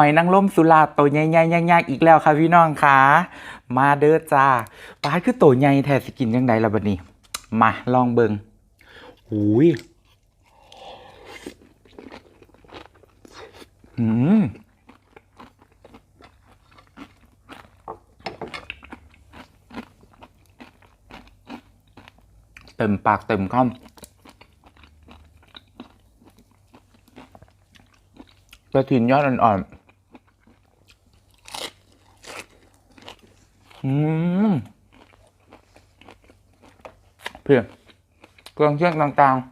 อยนางรมสุราษฎร์ตัวใหญ่ๆๆๆอีกแล้วค่ะพี่น้องค่ะ มาเด้อจ้าปลาคือตัวใหญ่แท้สิกินยังไงล่ะบัดนี้ มาลองเบิงหูยอืมเต็มปากเต็มคำกระถินยอดอ่อนๆ อืมเพื่อเครื่องเชียงต่างๆ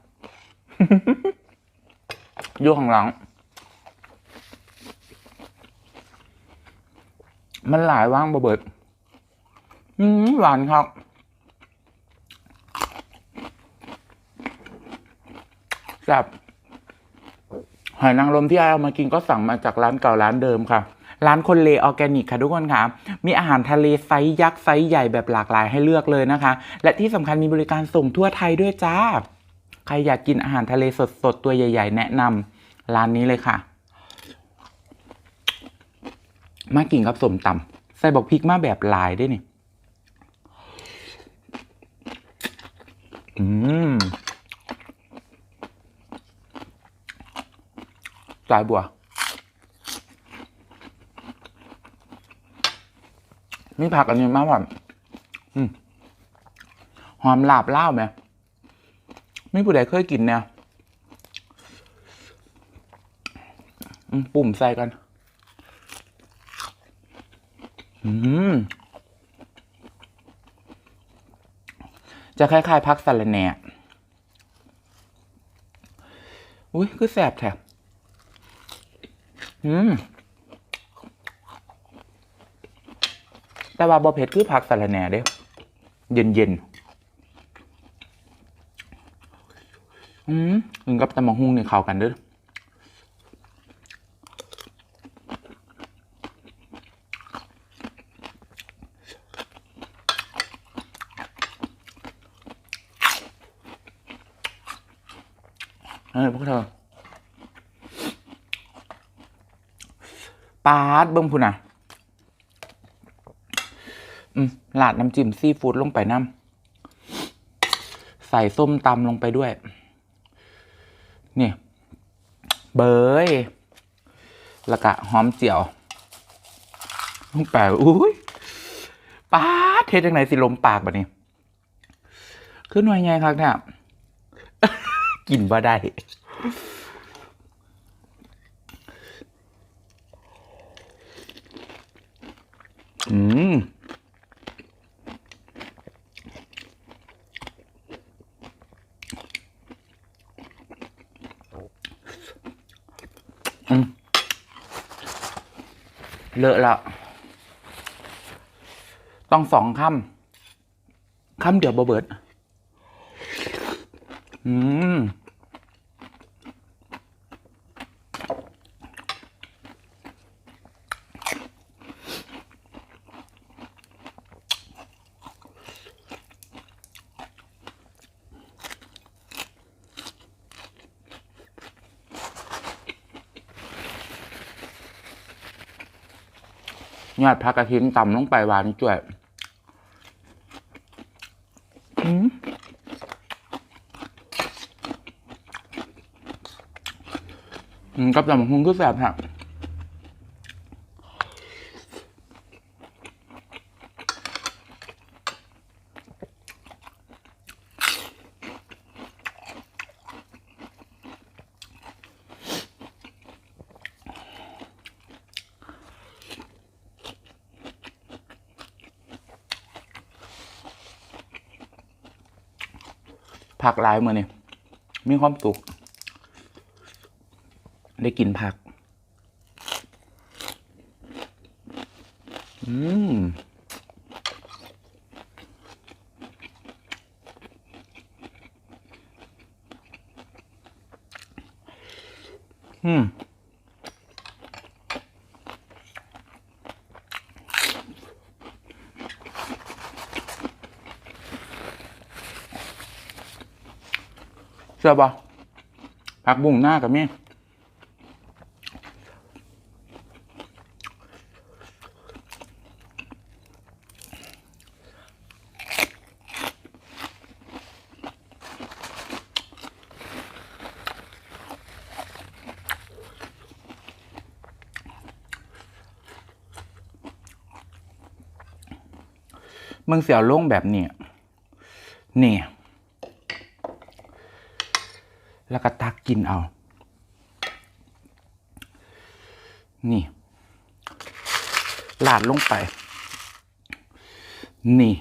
อยู่ข้างหลัง มันหลายว่างบะเบิดอืมหวานครับแซ่บหอยนางรมที่ไอเอามากินก็สั่งมาจากร้านเก่าร้านเดิมค่ะ ร้านคนเลออร์แกนิกค่ะทุกคนค่ะ มีอาหารทะเลไซส์ยักษ์ไซส์ใหญ่แบบหลากหลายให้เลือกเลยนะคะ และที่สำคัญมีบริการส่งทั่วไทยด้วยจ้า ใครอยากกินอาหารทะเลสดๆ ตัวใหญ่ ๆ แนะนำร้านนี้เลยค่ะ มากินกับสมตำใส่บอกพริกมาแบบลายด้วยนี่อืมสายบัว มีผักอันนี้มากกว่าอืมหอมลาบเล่าไหมไม่ผู้ใดเคยกินเนี่ยปุ่มใส่กัน อืมจะคล้ายๆพักสะระแหน่ อุ้ยคือแสบแถบอืม แต่ว่าบอเผ็ดคือผักสะระแหน่เด้เย็นเย็นๆอืมกินกับตำมะฮุ่งนี่ยเข้ากันเด้อเฮ้ยพวกเธอปาดเบิ้งพุ่นอะ อืมลาดน้ำจิ้มซีฟู้ดลงไปน้ำใส่ส้มตำลงไปด้วย นี่ เบยแล้วก็หอมเจียวลงไปอุ้ยป้าเทจังไหนสิลมปากแบบนี้คือหน่วยไงครับเนี่ยกินว่าได้อืม เลอะละต้องสองคำคำเดียวบเบิด อืม ยอดผักกระถินต่ำลงไปหวานจ่วยอืมอืมกับตำบักหุงก็แซ่บฮะ ผักหลายมือนี่มีความสุขได้กินผัก อืมอืม ชื่อบ่ผักบุ้งหน้ากับม่มึงเสียวลงแบบเนี้ยเนี่ย แล้วก็ตักกินเอา นี่ลาดลงไป นี่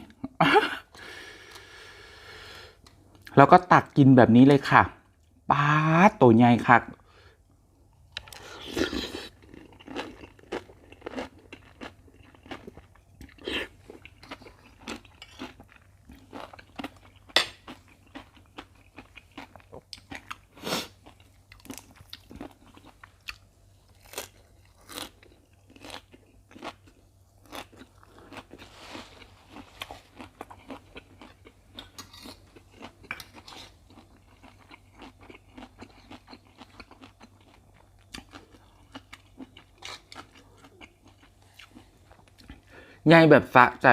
แล้วก็ตักกินแบบนี้เลยค่ะป้าดตัวใหญ่ค่ะ ไงแบบสะใจ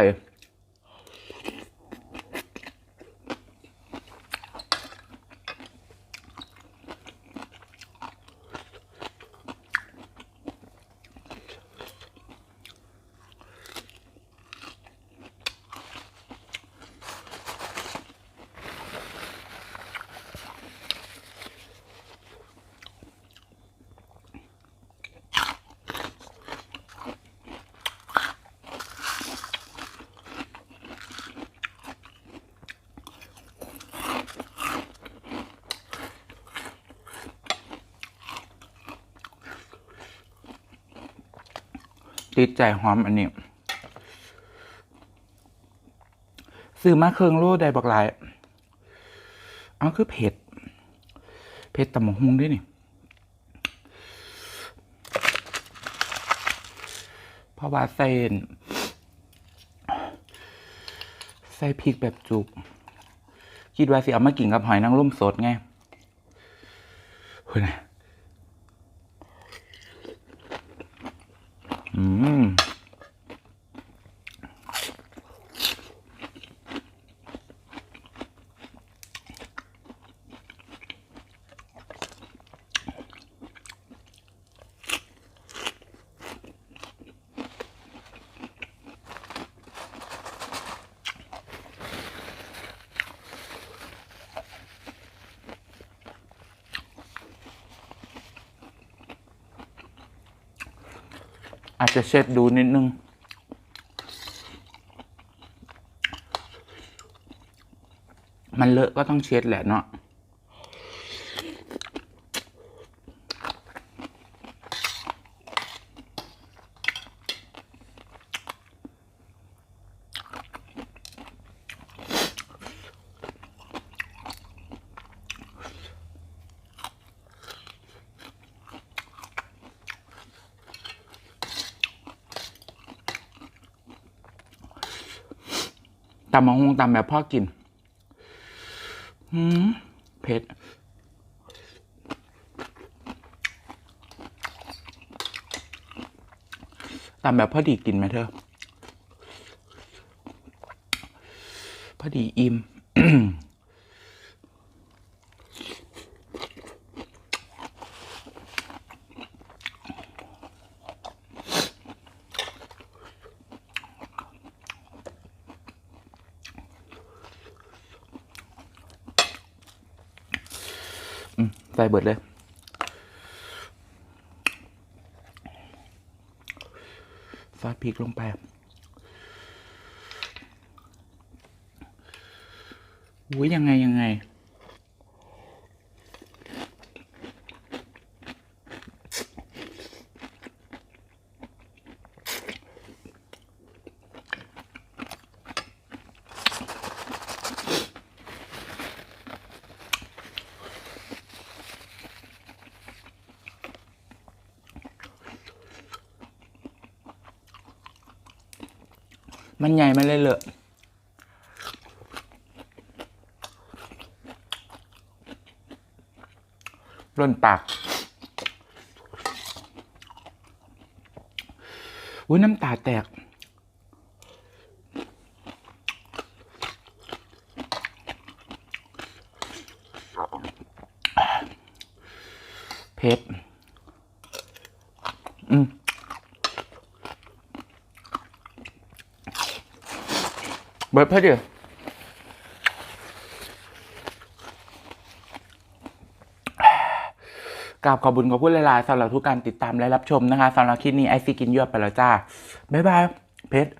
ติดใจหอมอันนี้ซื้อมาเครื่องโลได้บักหลายเอาคือเผ็ด เผ็ดตำมฮุงด้วยนี่เพราะว่าใส่นใส่พริกแบบจุก คิดว่าสิเอามากินกับหอยนางรมสดไงเฮ้ยนะ อาจจะเช็ดดูนิดนึง มันเลอะก็ต้องเช็ดแหละเนาะ ตำมะฮงตำแบบพ่อกินอืมเผ็ดตำแบบพอดีกินไหมเธอ พอดีอิ่ม ใส่เบิดเลย ซอสพริกลงไป อุ้ยยังไงยังไง มันใหญ่มันเลยเลอะร่นปากอุ้ยน้ำตาแตกเผ็ดอืม ดียวกราบขอบคุญขอบคุณหลายๆสำหรับทุกการติดตามและรับชมนะคะสำหรับคลิปนี้ไอซีกินยวดไปแล้วจ้า บ๊ายบาย เพชร